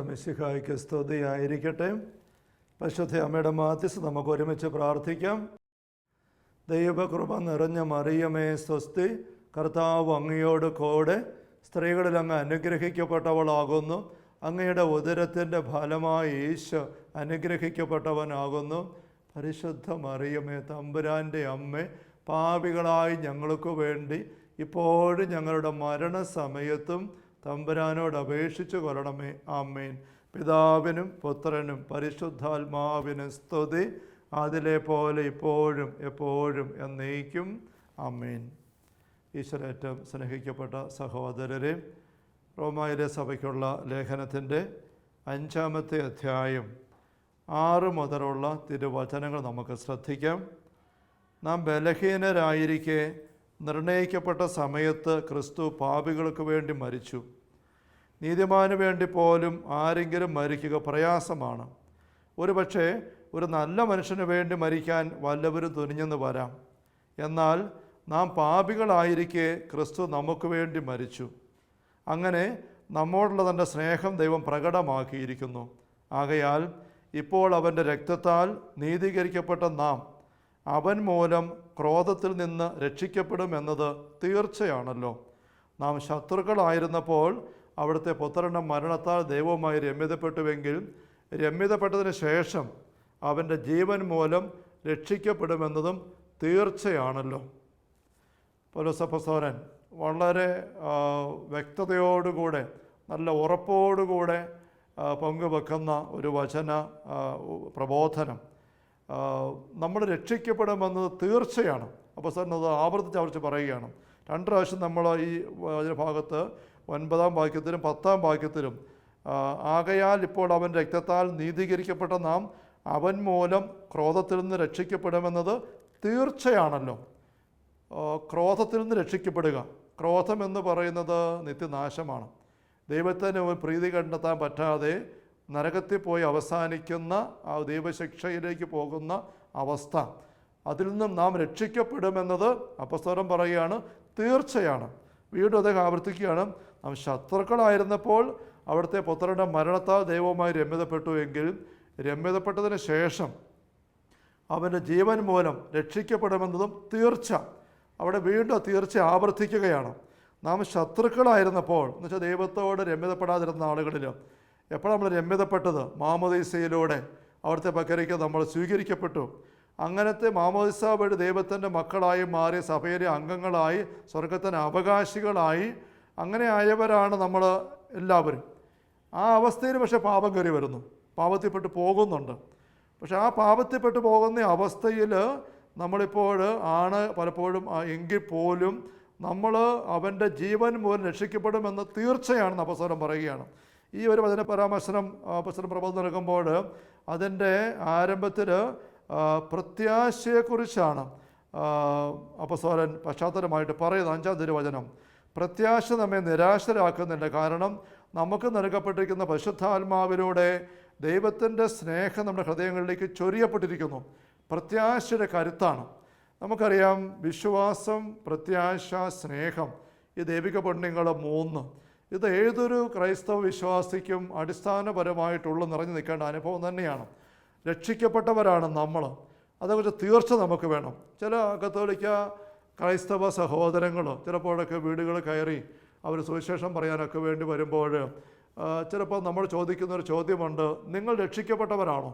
മിശിഹായ്ക്ക് സ്തുതിയായിരിക്കട്ടെ. പരിശുദ്ധ അമ്മയുടെ മാധ്യസ് നമുക്ക് ഒരുമിച്ച് പ്രാർത്ഥിക്കാം. ദൈവകൃപ നിറഞ്ഞ മറിയമേ സ്വസ്തി കർത്താവ് അങ്ങയോട് കൂടെ സ്ത്രീകളിൽ അങ്ങ് അനുഗ്രഹിക്കപ്പെട്ടവളാകുന്നു. അങ്ങയുടെ ഉദരത്തിന്റെ ഫലമായി ഈശോ അനുഗ്രഹിക്കപ്പെട്ടവനാകുന്നു. പരിശുദ്ധ മറിയമേ തമ്പുരാന്റെ അമ്മ പാപികളായി ഞങ്ങൾക്ക് വേണ്ടി ഇപ്പോഴും ഞങ്ങളുടെ മരണസമയത്തും തമ്പുരാനോട് അപേക്ഷിച്ചു കൊള്ളണമേ. ആമേൻ. പിതാവിനും പുത്രനും പരിശുദ്ധാത്മാവിനും സ്തുതി. അതിലെ പോലെ ഇപ്പോഴും എപ്പോഴും എന്നേക്കും. ആമേൻ. ഈശ്വരേറ്റം സ്നേഹിക്കപ്പെട്ട സഹോദരരെ റോമായിലെ സഭയ്ക്കുള്ള ലേഖനത്തിന്റെ അഞ്ചാമത്തെ അധ്യായം ആറ് മുതലുള്ള തിരുവചനങ്ങൾ നമുക്ക് ശ്രദ്ധിക്കാം. നാം ബലഹീനരായിരിക്കെ നിർണയിക്കപ്പെട്ട സമയത്ത് ക്രിസ്തു പാപികൾക്ക് വേണ്ടി മരിച്ചു. നീതിമാന് വേണ്ടി പോലും ആരെങ്കിലും മരിക്കുക പ്രയാസമാണ്. ഒരുപക്ഷെ ഒരു നല്ല മനുഷ്യന് വേണ്ടി മരിക്കാൻ വല്ലവരും തുനിഞ്ഞെന്ന് വരാം. എന്നാൽ നാം പാപികളായിരിക്കെ ക്രിസ്തു നമുക്ക് വേണ്ടി മരിച്ചു. അങ്ങനെ നമ്മോടുള്ള തന്റെ സ്നേഹം ദൈവം പ്രകടമാക്കിയിരിക്കുന്നു. ആകയാൽ ഇപ്പോൾ അവന്റെ രക്തത്താൽ നീതീകരിക്കപ്പെട്ട നാം അവൻ മൂലം ക്രോധത്തിൽ നിന്ന് രക്ഷിക്കപ്പെടും രക്ഷിക്കപ്പെടുമെന്നത് തീർച്ചയാണല്ലോ. നാം ശത്രുക്കളായിരുന്നപ്പോൾ അവിടുത്തെ പുത്രന്റെ മരണത്താൽ ദൈവവുമായി രമ്യതപ്പെട്ടുവെങ്കിൽ രമ്യതപ്പെട്ടതിന് ശേഷം അവന്റെ ജീവൻ മൂലം രക്ഷിക്കപ്പെടുമെന്നതും തീർച്ചയാണല്ലോ. പൗലോസപ്പസോരൻ വളരെ വ്യക്തതയോടുകൂടെ നല്ല ഉറപ്പോടുകൂടെ പങ്കുവെക്കുന്ന ഒരു വചന പ്രബോധനം. നമ്മൾ രക്ഷിക്കപ്പെടുമെന്നത് തീർച്ചയാണ്. അപ്പോൾ സാറിന് അത് ആവർത്തിച്ച് ആവർത്തിച്ച് പറയുകയാണ്. രണ്ട് പ്രാവശ്യം നമ്മൾ ഈ വചന ഭാഗത്ത് ഒൻപതാം വാക്യത്തിലും പത്താം വാക്യത്തിലും ആകയാൽ ഇപ്പോൾ അവൻ രക്തത്താൽ നീതീകരിക്കപ്പെട്ട നാം അവൻ മൂലം ക്രോധത്തിൽ നിന്ന് രക്ഷിക്കപ്പെടുമെന്നത് തീർച്ചയാണല്ലോ. ക്രോധത്തിൽ നിന്ന് രക്ഷിക്കപ്പെടുക. ക്രോധം എന്ന് പറയുന്നത് നിത്യനാശമാണ്. ദൈവത്തിന് പ്രീതി കണ്ടെത്താൻ പറ്റാതെ നരകത്തിൽ പോയി അവസാനിക്കുന്ന ആ ദൈവശിക്ഷയിലേക്ക് പോകുന്ന അവസ്ഥ. അതിൽ നിന്നും നാം രക്ഷിക്കപ്പെടുമെന്നത് അപസ്തരം പറയുകയാണ് തീർച്ചയാണ്. വീണ്ടും അദ്ദേഹം ആവർത്തിക്കുകയാണ്. നാം ശത്രുക്കളായിരുന്നപ്പോൾ അവിടുത്തെ പുത്രന്റെ മരണത്താൽ ദൈവവുമായി രമ്യതപ്പെട്ടു എങ്കിൽ രമ്യതപ്പെട്ടതിന് ശേഷം അവന്റെ ജീവൻ മൂലം രക്ഷിക്കപ്പെടുമെന്നതും തീർച്ച. അവിടെ വീണ്ടും തീർച്ച ആവർത്തിക്കുകയാണ്. നാം ശത്രുക്കളായിരുന്നപ്പോൾ എന്ന് വെച്ചാൽ ദൈവത്തോട് രമ്യതപ്പെടാതിരുന്ന ആളുകളിൽ എപ്പോഴാണ് നമ്മൾ രമ്യതപ്പെട്ടത്? മാമോദീസയിലൂടെ അവിടുത്തെ പക്കരയ്ക്ക് നമ്മൾ സ്വീകരിക്കപ്പെട്ടു. അങ്ങനത്തെ മാമോദിസ വഴി ദൈവത്തിന്റെ മക്കളായി മാറിയ സഭയിലെ അംഗങ്ങളായി സ്വർഗത്തിന് അവകാശികളായി അങ്ങനെ ആയവരാണ് നമ്മൾ എല്ലാവരും. ആ അവസ്ഥയിൽ പക്ഷേ പാപം കയറി വരുന്നു. പാപത്തിൽപ്പെട്ട് പോകുന്നുണ്ട്. പക്ഷേ ആ പാപത്തിൽപ്പെട്ട് പോകുന്ന അവസ്ഥയിൽ നമ്മളിപ്പോൾ ആണ് പലപ്പോഴും എങ്കിൽ പോലും നമ്മൾ അവന്റെ ജീവൻ മൂലം രക്ഷിക്കപ്പെടുമെന്ന് തീർച്ചയാണെന്ന് അപസ്വരം പറയുകയാണ്. ഈ ഒരു വചന പരാമർശനം അപസ്വരം പ്രബോധം നൽകുമ്പോൾ അതിന്റെ ആരംഭത്തിൽ പ്രത്യാശയെക്കുറിച്ചാണ് അപസ്വരൻ പശ്ചാത്തലമായിട്ട് പറയുന്നത് അഞ്ചാം തിരുവചനം. പ്രത്യാശ നമ്മെ നിരാശരാക്കുന്നില്ല. കാരണം നമുക്ക് നൽകപ്പെട്ടിരിക്കുന്ന പരിശുദ്ധാത്മാവിലൂടെ ദൈവത്തിന്റെ സ്നേഹം നമ്മുടെ ഹൃദയങ്ങളിലേക്ക് ചൊരിയപ്പെട്ടിരിക്കുന്നു. പ്രത്യാശയുടെ കരുത്താണ്. നമുക്കറിയാം വിശ്വാസം പ്രത്യാശ സ്നേഹം ഈ ദൈവിക പുണ്യങ്ങൾ മൂന്ന്. ഇത് ഏതൊരു ക്രൈസ്തവ വിശ്വാസിക്കും അടിസ്ഥാനപരമായിട്ടുള്ള നിറഞ്ഞു നിൽക്കേണ്ട അനുഭവം തന്നെയാണ്. രക്ഷിക്കപ്പെട്ടവരാണ് നമ്മൾ. അതേക്കുറിച്ച് തീർച്ച നമുക്ക് വേണം. ചില കത്തോലിക്ക ക്രൈസ്തവ സഹോദരങ്ങൾ ചിലപ്പോഴൊക്കെ വീടുകൾ കയറി അവർ സുവിശേഷം പറയാനൊക്കെ വേണ്ടി വരുമ്പോൾ ചിലപ്പോൾ നമ്മൾ ചോദിക്കുന്ന ഒരു ചോദ്യമുണ്ട് നിങ്ങൾ രക്ഷിക്കപ്പെട്ടവരാണോ?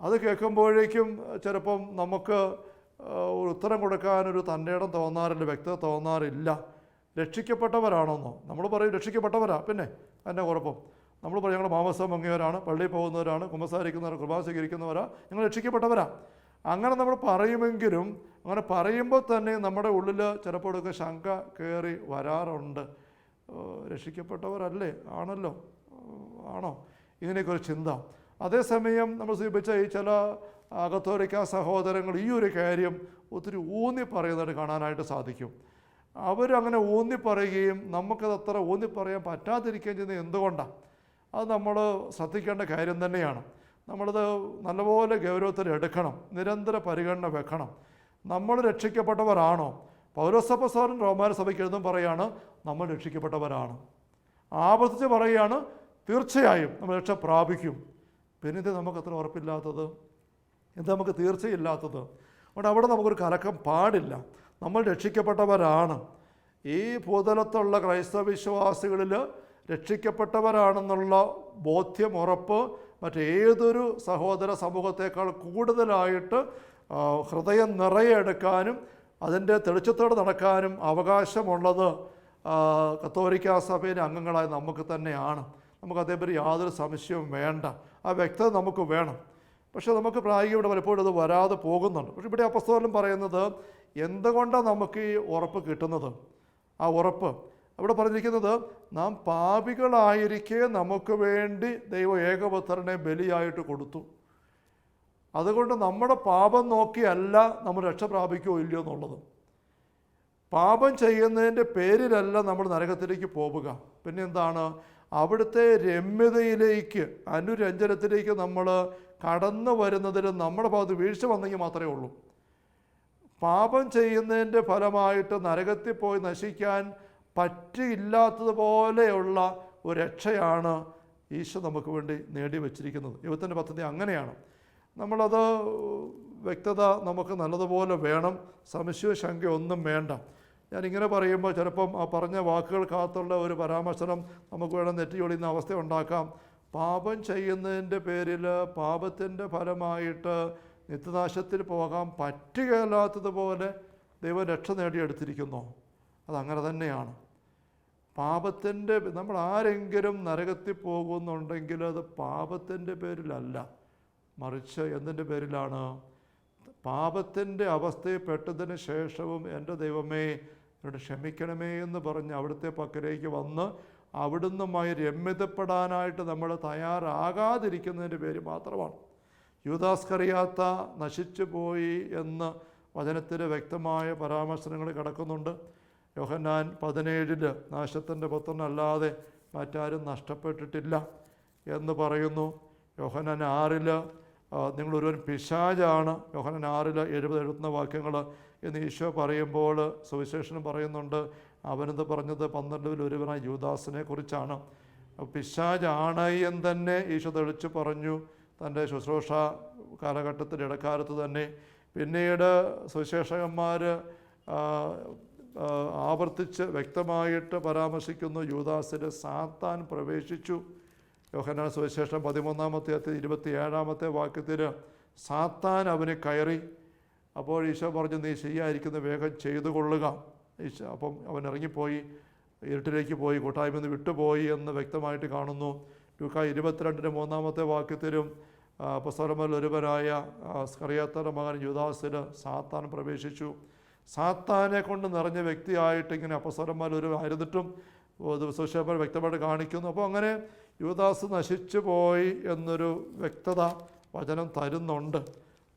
അത് കേൾക്കുമ്പോഴേക്കും ചിലപ്പം നമുക്ക് ഉത്തരം കൊടുക്കാനൊരു തന്റെ തോന്നാറില്ല വ്യക്തത തോന്നാറില്ല. രക്ഷിക്കപ്പെട്ടവരാണോന്നോ? നമ്മൾ പറയും രക്ഷിക്കപ്പെട്ടവരാ. പിന്നെ എന്നെ കുഴപ്പം. നമ്മൾ പറയും ഞങ്ങൾ മാമസം മങ്ങിയവരാണ് പള്ളിയിൽ പോകുന്നവരാണ് കുമ്പസാരിക്കുന്നവരാണ് കുർബാന സ്വീകരിക്കുന്നവരാണ് ഞങ്ങൾ രക്ഷിക്കപ്പെട്ടവരാ. അങ്ങനെ നമ്മൾ പറയുമെങ്കിലും അങ്ങനെ പറയുമ്പോൾ തന്നെ നമ്മുടെ ഉള്ളിൽ ചിലപ്പോഴൊക്കെ ശങ്ക കയറി വരാറുണ്ട്. രക്ഷിക്കപ്പെട്ടവരല്ലേ? ആണല്ലോ. ആണോ? ഇങ്ങനെയൊക്കെ ഒരു ചിന്ത. അതേസമയം നമ്മൾ സൂചിപ്പിച്ച ഈ ചില അകത്തോലിക്ക സഹോദരങ്ങൾ ഈ ഒരു കാര്യം ഒത്തിരി ഊന്നി പറയുന്നതായിട്ട് കാണാനായിട്ട് സാധിക്കും. അവരങ്ങനെ ഊന്നി പറയുകയും നമുക്കത് അത്ര ഊന്നി പറയാൻ പറ്റാതിരിക്കുകയും ചെയ്യുന്നത് എന്തുകൊണ്ടാണ് അത് നമ്മൾ ശ്രദ്ധിക്കേണ്ട കാര്യം തന്നെയാണ്. നമ്മളത് നല്ലപോലെ ഗൗരവത്തിൽ എടുക്കണം നിരന്തര പരിഗണന വെക്കണം. നമ്മൾ രക്ഷിക്കപ്പെട്ടവരാണോ? പൗരസഭസാരൻ റോമാന സഭയ്ക്ക് എഴുതും പറയാണ് നമ്മൾ രക്ഷിക്കപ്പെട്ടവരാണ്. ആവർത്തിച്ച് പറയുകയാണ് തീർച്ചയായും നമ്മൾ രക്ഷ പ്രാപിക്കും. പിന്നെ ഇത് നമുക്ക് അത്ര ഉറപ്പില്ലാത്തത്? ഇത് നമുക്ക് തീർച്ചയില്ലാത്തത്? അതുകൊണ്ട് അവിടെ നമുക്കൊരു കലക്കം പാടില്ല. നമ്മൾ രക്ഷിക്കപ്പെട്ടവരാണ്. ഈ ഭൂതലത്തുള്ള ക്രൈസ്തവ വിശ്വാസികളിൽ രക്ഷിക്കപ്പെട്ടവരാണെന്നുള്ള ബോധ്യം ഉറപ്പ് മറ്റേതൊരു സഹോദര സമൂഹത്തേക്കാൾ കൂടുതലായിട്ട് ഹൃദയം നിറയെടുക്കാനും അതിന്റെ തെളിച്ചത്തോടെ നടക്കാനും അവകാശമുള്ളത് കത്തോലിക്ക സഭയിലെ അംഗങ്ങളായ നമുക്ക് തന്നെയാണ്. നമുക്ക് അതേപറ്റി യാതൊരു സംശയവും വേണ്ട. ആ വ്യക്തത നമുക്ക് വേണം. പക്ഷേ നമുക്ക് പ്രായോഗിക ഇവിടെ പലപ്പോഴും അത് വരാതെ പോകുന്നുണ്ട്. പക്ഷേ ഇവിടെ അപ്പസ്തോലം പറയുന്നത് എന്തുകൊണ്ടാണ് നമുക്ക് ഈ ഉറപ്പ് കിട്ടുന്നത്? ആ ഉറപ്പ് അവിടെ പറഞ്ഞിരിക്കുന്നത് നാം പാപികളായിരിക്കെ നമുക്ക് വേണ്ടി ദൈവം ഏകപുത്രനെ ബലിയായിട്ട് കൊടുത്തു. അതുകൊണ്ട് നമ്മുടെ പാപം നോക്കിയല്ല നമ്മൾ രക്ഷ പ്രാപിക്കുകയോ ഇല്ലയോ എന്നുള്ളത്. പാപം ചെയ്യുന്നതിന്റെ പേരിലല്ല നമ്മൾ നരകത്തിലേക്ക് പോവുക. പിന്നെ എന്താണ്? അവിടുത്തെ രമ്യതയിലേക്ക് അനുരഞ്ജനത്തിലേക്ക് നമ്മൾ കടന്നു വരുന്നതിൽ നമ്മുടെ ഭാഗത്ത് വീഴ്ച വന്നെങ്കിൽ മാത്രമേ ഉള്ളൂ. പാപം ചെയ്യുന്നതിന്റെ ഫലമായിട്ട് നരകത്തിൽ പോയി നശിക്കാൻ പറ്റിയില്ലാത്തതുപോലെയുള്ള ഒരു രക്ഷയാണ് ഈശോ നമുക്ക് വേണ്ടി നേടി വച്ചിരിക്കുന്നത് ദൈവത്തിന്റെ പദ്ധതി അങ്ങനെയാണ്. നമ്മളത് വ്യക്തത നമുക്ക് നല്ലതുപോലെ വേണം. സംശയ ശങ്ക ഒന്നും വേണ്ട. ഞാനിങ്ങനെ പറയുമ്പോൾ ചിലപ്പം ആ പറഞ്ഞ വാക്കുകൾക്കകത്തുള്ള ഒരു പരാമർശനം നമുക്ക് വേണം നെറ്റിയൊളിയുന്ന അവസ്ഥ ഉണ്ടാക്കാം. പാപം ചെയ്യുന്നതിന്റെ പേരിൽ പാപത്തിന്റെ ഫലമായിട്ട് നിത്യനാശത്തിൽ പോകാൻ പറ്റുകയില്ലാത്തതുപോലെ ദൈവം രക്ഷ നേടിയെടുത്തിരിക്കുന്നു. അതങ്ങനെ തന്നെയാണ്. പാപത്തിന്റെ നമ്മൾ ആരെങ്കിലും നരകത്തിൽ പോകുന്നുണ്ടെങ്കിൽ അത് പാപത്തിന്റെ പേരിലല്ല. മറിച്ച് എന്തിന്റെ പേരിലാണ്? പാപത്തിന്റെ അവസ്ഥയിൽ പെട്ടതിന് ശേഷവും എന്റെ ദൈവമേ എന്നോട് ക്ഷമിക്കണമേ എന്ന് പറഞ്ഞ് അവിടുത്തെ പക്കലേക്ക് വന്ന് അവിടുന്നുമായി രമ്യതപ്പെടാനായിട്ട് നമ്മൾ തയ്യാറാകാതിരിക്കുന്നതിന്റെ പേര് മാത്രമാണ്. യൂദാസ്കറിയാത്ത നശിച്ചു പോയി എന്ന് വചനത്തിൽ വ്യക്തമായ പരാമർശനങ്ങൾ കിടക്കുന്നുണ്ട്. യോഹന്നാൻ പതിനേഴിൽ നാശത്തിന്റെ പുത്രനല്ലാതെ മറ്റാരും നഷ്ടപ്പെട്ടിട്ടില്ല എന്ന് പറയുന്നു. യോഹന്നാൻ ആറിൽ നിങ്ങളൊരുവൻ പിശാചാണ്. യോഹനൻ ആറിൽ എഴുപത് എഴുപത്തുന്ന വാക്യങ്ങൾ എന്ന് ഈശോ പറയുമ്പോൾ സുവിശേഷനും പറയുന്നുണ്ട്. അവനെന്ന് പറഞ്ഞത്? പന്ത്രണ്ടിൽ ഒരുവനായ യൂദാസിനെ കുറിച്ചാണ്. പിശാജാണ് എന്ന് തന്നെ ഈശോ തെളിച്ച് പറഞ്ഞു. തന്റെ ശുശ്രൂഷ കാലഘട്ടത്തിന്റെ ഇടക്കാലത്ത് തന്നെ. പിന്നീട് സുവിശേഷകന്മാർ ആവർത്തിച്ച് വ്യക്തമായിട്ട് പരാമർശിക്കുന്നു യൂദാസിന്റെ സാത്താൻ പ്രവേശിച്ചു. യോഹന്നാൻ സുവിശേഷം പതിമൂന്നാമത്തെ അത്തി ഇരുപത്തിയേഴാമത്തെ വാക്യത്തിൽ സാത്താൻ അവന് കയറി. അപ്പോൾ ഈശോ പറഞ്ഞു നീ ചെയ്യാതിരിക്കുന്ന വേഗം ചെയ്തു കൊള്ളുക ഈശോ അപ്പം അവൻ ഇറങ്ങിപ്പോയി ഇരുട്ടിലേക്ക് പോയി കൂട്ടായ്മ നിന്ന് വിട്ടുപോയി എന്ന് വ്യക്തമായിട്ട് കാണുന്നു. ലൂക്ക ഇരുപത്തിരണ്ടിന്റെ മൂന്നാമത്തെ വാക്യത്തിലും പുസ്തകമൽ ഒരുവനായ മകൻ യുദാസിൽ സാത്താൻ പ്രവേശിച്ചു. സാത്താനെ കൊണ്ട് നിറഞ്ഞ വ്യക്തിയായിട്ട് ഇങ്ങനെ അപ്പസ്വരന്മാർ ഒരു ആയിരുന്നിട്ടും സുശേഖർ വ്യക്തമായിട്ട് കാണിക്കുന്നു. അപ്പോൾ അങ്ങനെ യുവദാസ് നശിച്ചു പോയി എന്നൊരു വ്യക്തത വചനം തരുന്നുണ്ട്.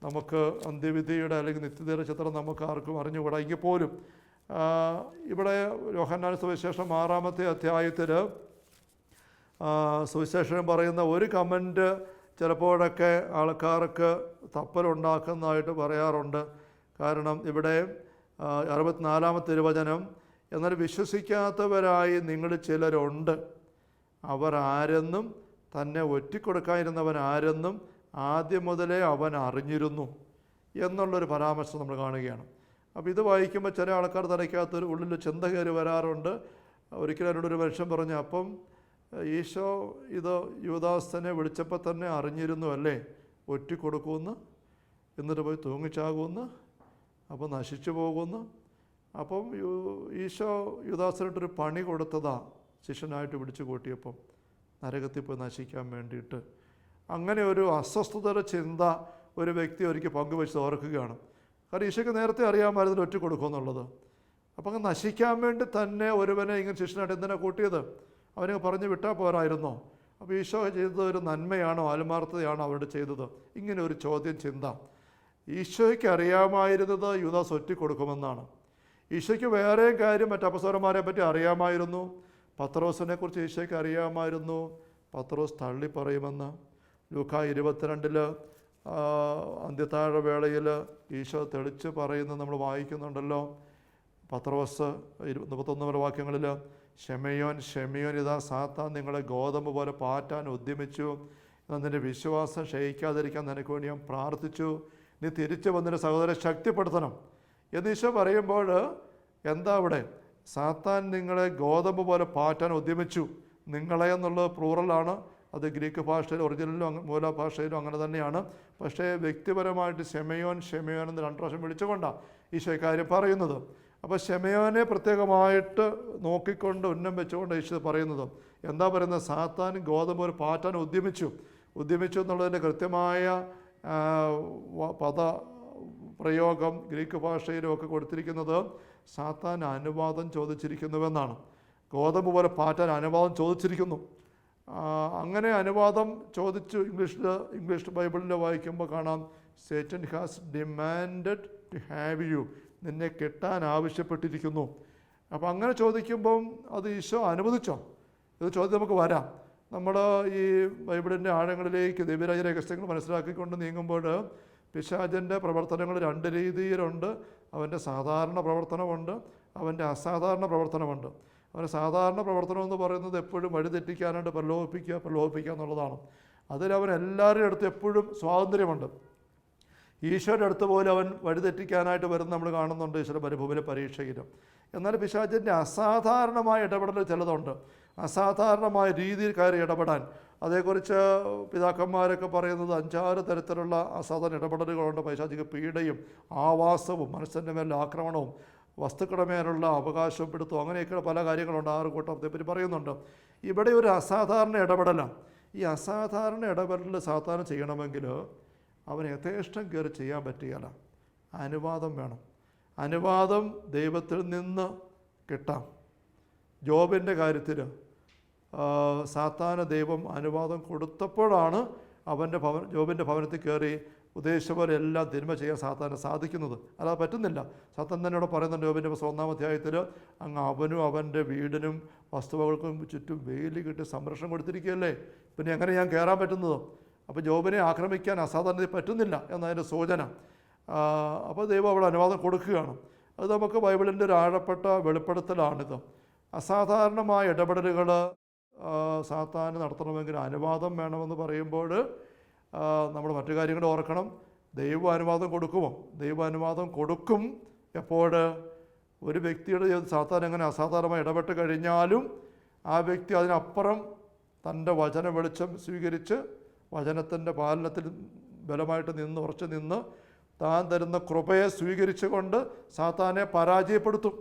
നമുക്ക് അന്ത്യവിധിയുടെ അല്ലെങ്കിൽ നിത്യതയുടെ ചിത്രം നമുക്ക് ആർക്കും അറിഞ്ഞുകൂടാ. എങ്കിൽ പോലും ഇവിടെ യോഹന്നാൻ സുവിശേഷം ആറാമത്തെ അധ്യായത്തിൽ സുവിശേഷം പറയുന്ന ഒരു കമന്റ് ചിലപ്പോഴൊക്കെ ആൾക്കാർക്ക് തപ്പലുണ്ടാക്കുന്നതായിട്ട് പറയാറുണ്ട്. കാരണം ഇവിടെ അറുപത്തിനാലാമത്തെ തിരുവചനം എന്നാൽ വിശ്വസിക്കാത്തവരായി നിങ്ങൾ ചിലരുണ്ട്. അവർ ആരെന്നും തന്നെ ഒറ്റിക്കൊടുക്കാതിരുന്നവൻ ആരെന്നും ആദ്യം മുതലേ അവൻ അറിഞ്ഞിരുന്നു എന്നുള്ളൊരു പരാമർശം നമ്മൾ കാണുകയാണ്. അപ്പോൾ ഇത് വായിക്കുമ്പോൾ ചില ആൾക്കാർ തലയ്ക്കകത്തൊരു ഉള്ളിൽ ചിന്ത കയറി വരാറുണ്ട്. ഒരിക്കലും എന്നോടൊരു മനുഷ്യൻ പറഞ്ഞു അപ്പം ഈശോ ഇത് യുവദാസനെ വിളിച്ചപ്പോൾ തന്നെ അറിഞ്ഞിരുന്നു അല്ലേ? ഒറ്റിക്കൊടുക്കുമെന്ന്? എന്നിട്ട് പോയി തൂങ്ങിച്ചാകുമെന്ന്? അപ്പോൾ നശിച്ചു പോകുന്നു. അപ്പം ഈശോ യുദാസനോട്ടൊരു പണി കൊടുത്തതാ ശിഷ്യനായിട്ട് പിടിച്ചു കൂട്ടിയപ്പം. നരകത്തിൽ പോയി നശിക്കാൻ വേണ്ടിയിട്ട്. അങ്ങനെ ഒരു അസ്വസ്ഥതയുടെ ചിന്ത ഒരു വ്യക്തി ഒരിക്കൽ പങ്കുവെച്ച് ഓർക്കുകയാണ്. കാരണം ഈശോയ്ക്ക് നേരത്തെ അറിയാമായിരുന്നു ഒറ്റ കൊടുക്കുമെന്നുള്ളത്. അപ്പം അങ്ങ് നശിക്കാൻ വേണ്ടി തന്നെ ഒരുവനെ ഇങ്ങനെ ശിഷ്യനായിട്ട് എന്തിനാണ് കൂട്ടിയത്? അവനെ പറഞ്ഞു വിട്ടാൽ പോരായിരുന്നോ? അപ്പോൾ ഈശോ ചെയ്തത് ഒരു നന്മയാണോ ആത്മാർത്ഥതയാണോ അവരുടെ ചെയ്തത്? ഇങ്ങനെ ഒരു ചോദ്യം ചിന്ത. ഈശോയ്ക്ക് അറിയാമായിരുന്നത് യുദാസ് ഒറ്റ കൊടുക്കുമെന്നാണ് ഈശോയ്ക്ക് വേറെയും കാര്യം മറ്റ് പറ്റി അറിയാമായിരുന്നു. പത്രോസിനെ കുറിച്ച് ഈശോയ്ക്ക് അറിയാമായിരുന്നു. പത്രോസ് തള്ളി പറയുമെന്ന് ലൂക്ക ഇരുപത്തിരണ്ടിൽ അന്ത്യത്താഴ വേളയിൽ ഈശോ തെളിച്ച് പറയുന്നത് നമ്മൾ വായിക്കുന്നുണ്ടല്ലോ. പത്രോസ് ഇരു മുപ്പത്തൊന്ന് വരെ വാക്യങ്ങളിൽ ഷെമയോൻ ഷെമയോൻ ഇതാ സാത്താൻ നിങ്ങളെ ഗോതമ്പ് പോലെ പാറ്റാൻ ഉദ്യമിച്ചു. നിന്റെ വിശ്വാസം ക്ഷയിക്കാതിരിക്കാൻ നിനക്ക് വേണ്ടി ഞാൻ പ്രാർത്ഥിച്ചു. നീ തിരിച്ചു വന്നിട്ട് സഹോദരൻ ശക്തിപ്പെടുത്തണം. എന്ന് ഈശോ പറയുമ്പോൾ എന്താ അവിടെ? സാത്താൻ നിങ്ങളെ ഗോതമ്പ് പോലെ പാറ്റാൻ ഉദ്യമിച്ചു. നിങ്ങളെ എന്നുള്ളത് പ്ലൂറലാണ് അത് ഗ്രീക്ക് ഭാഷയിൽ ഒറിജിനലിലും മൂല ഭാഷയിലും അങ്ങനെ തന്നെയാണ്. പക്ഷേ വ്യക്തിപരമായിട്ട് ഷെമയോൻ ഷെമയോൻ എന്ന് രണ്ട് പ്രാവശ്യം വിളിച്ചുകൊണ്ടാണ് ഈശോ കാര്യം പറയുന്നത്. അപ്പോൾ ഷെമയോനെ പ്രത്യേകമായിട്ട് നോക്കിക്കൊണ്ട് ഉന്നം വെച്ചുകൊണ്ട് ഈശോ പറയുന്നത്. എന്താ പറയുന്നത്? സാത്താൻ ഗോതമ്പ് ഒരു പാറ്റാൻ ഉദ്യമിച്ചു. ഉദ്യമിച്ചു എന്നുള്ളതിന്റെ കൃത്യമായ പദ പ്രയോഗം ഗ്രീക്ക് ഭാഷയിലും ഒക്കെ കൊടുത്തിരിക്കുന്നത് സാത്താൻ അനുവാദം ചോദിച്ചിരിക്കുന്നുവെന്നാണ്. ഗോതമ്പ് പോലെ പാറ്റാൻ അനുവാദം ചോദിച്ചിരിക്കുന്നു. അങ്ങനെ അനുവാദം ചോദിച്ചു ഇംഗ്ലീഷിൽ ഇംഗ്ലീഷ് ബൈബിളിൽ വായിക്കുമ്പോൾ കാണാം Satan has demanded to have you നിന്നെ കിട്ടാൻ ആവശ്യപ്പെട്ടിരിക്കുന്നു. അപ്പോൾ അങ്ങനെ ചോദിക്കുമ്പം അത് ഈശോ അനുവദിച്ചോ? ഇത് ചോദ്യം നമുക്ക് വരാം. നമ്മൾ ഈ ബൈബിളിന്റെ ആഴങ്ങളിലേക്ക് ദൈവരാജ രഹസ്യങ്ങൾ മനസ്സിലാക്കിക്കൊണ്ട് നീങ്ങുമ്പോൾ പിശാചന്റെ പ്രവർത്തനങ്ങൾ രണ്ട് രീതിയിലുണ്ട്. അവന്റെ സാധാരണ പ്രവർത്തനമുണ്ട് അവന്റെ അസാധാരണ പ്രവർത്തനമുണ്ട്. അവന്റെ സാധാരണ പ്രവർത്തനം എന്ന് പറയുന്നത് എപ്പോഴും വഴിതെറ്റിക്കാനായിട്ട് പ്രലോഭിപ്പിക്കുക പ്രലോഭിപ്പിക്കുക എന്നുള്ളതാണ്. അതിൽ അവൻ എല്ലാവരുടെ അടുത്ത് എപ്പോഴും സ്വാതന്ത്ര്യമുണ്ട്. ഈശോയുടെ അടുത്ത് പോലും അവൻ വഴിതെറ്റിക്കാനായിട്ട് വരുന്ന നമ്മൾ കാണുന്നുണ്ട് ഈശ്വര പരിഭൂമിയിലെ പരീക്ഷയിലും എന്നാൽ പിശാചിന്റെ അസാധാരണമായ ഇടപെടൽ ചിലതുണ്ട്. അസാധാരണമായ രീതിയിൽ കയറി ഇടപെടാൻ. അതേക്കുറിച്ച് പിതാക്കന്മാരൊക്കെ പറയുന്നത് അഞ്ചാറ് തരത്തിലുള്ള അസാധാരണ ഇടപെടലുകളുണ്ട്. പൈശാചിക പീഡയും ആവാസവും മനസ്സിന്റെ മേലുള്ള ആക്രമണവും വസ്തുക്കളുടെ മേലുള്ള അവകാശവും പിടുത്തവും അങ്ങനെയൊക്കെ പല കാര്യങ്ങളുണ്ട്. ആറ് കൂട്ടത്തെപ്പറ്റി പറയുന്നുണ്ട്. ഇവിടെ ഒരു അസാധാരണ ഇടപെടലാണ്. ഈ അസാധാരണ ഇടപെടൽ സാധാരണ ചെയ്യണമെങ്കിൽ അവന് യഥേഷ്ടം കയറി ചെയ്യാൻ പറ്റുകയില്ല. അനുവാദം വേണം. അനുവാദം ദൈവത്തിൽ നിന്ന് കിട്ടാം. ജോബിന്റെ കാര്യത്തിൽ സാത്താന ദൈവം അനുവാദം കൊടുത്തപ്പോഴാണ് അവന്റെ ഭവൻ ജോബിന്റെ ഭവനത്തിൽ കയറി ഉദ്ദേശിച്ച എല്ലാം തിന്മ ചെയ്യാൻ സാത്താന് സാധിക്കുന്നത്. അല്ലാതെ പറ്റുന്നില്ല. സാത്താൻ തന്നെ ഇവിടെ പറയുന്നുണ്ട് ജോബിന്റെ ഒന്നാം അധ്യായത്തിൽ അങ്ങ് അവനും അവന്റെ വീടിനും വസ്തുവകൾക്കും ചുറ്റും വെയിൽ കിട്ടി സംരക്ഷണം കൊടുത്തിരിക്കുകയല്ലേ? പിന്നെ എങ്ങനെ ഞാൻ കയറാൻ പറ്റുന്നത്? അപ്പോൾ ജോബിനെ ആക്രമിക്കാൻ അസാധാരണത്തിൽ പറ്റുന്നില്ല എന്നതിന്റെ സൂചന. അപ്പോൾ ദൈവം അവിടെ അനുവാദം കൊടുക്കുകയാണ്. അത് നമുക്ക് ബൈബിളിന്റെ ഒരു ആഴപ്പെട്ട വെളിപ്പെടുത്തലാണിത്. അസാധാരണമായ ഇടപെടലുകൾ സാത്താന് നടത്തണമെങ്കിൽ അനുവാദം വേണമെന്ന് പറയുമ്പോൾ നമ്മൾ മറ്റു കാര്യങ്ങൾ ഓർക്കണം. ദൈവ അനുവാദം കൊടുക്കുമോ? ദൈവ അനുവാദം കൊടുക്കും. എപ്പോൾ? ഒരു വ്യക്തിയുടെ ജീവിതം സാത്താൻ എങ്ങനെ അസാധാരണമായി ഇടപെട്ട് കഴിഞ്ഞാലും ആ വ്യക്തി അതിനപ്പുറം തന്റെ വചന വെളിച്ചം സ്വീകരിച്ച് വചനത്തിന്റെ പാലനത്തിൽ ബലമായിട്ട് നിന്ന് ഉറച്ചു നിന്ന് താൻ തരുന്ന കൃപയെ സ്വീകരിച്ചുകൊണ്ട് സാത്താനെ പരാജയപ്പെടുത്തും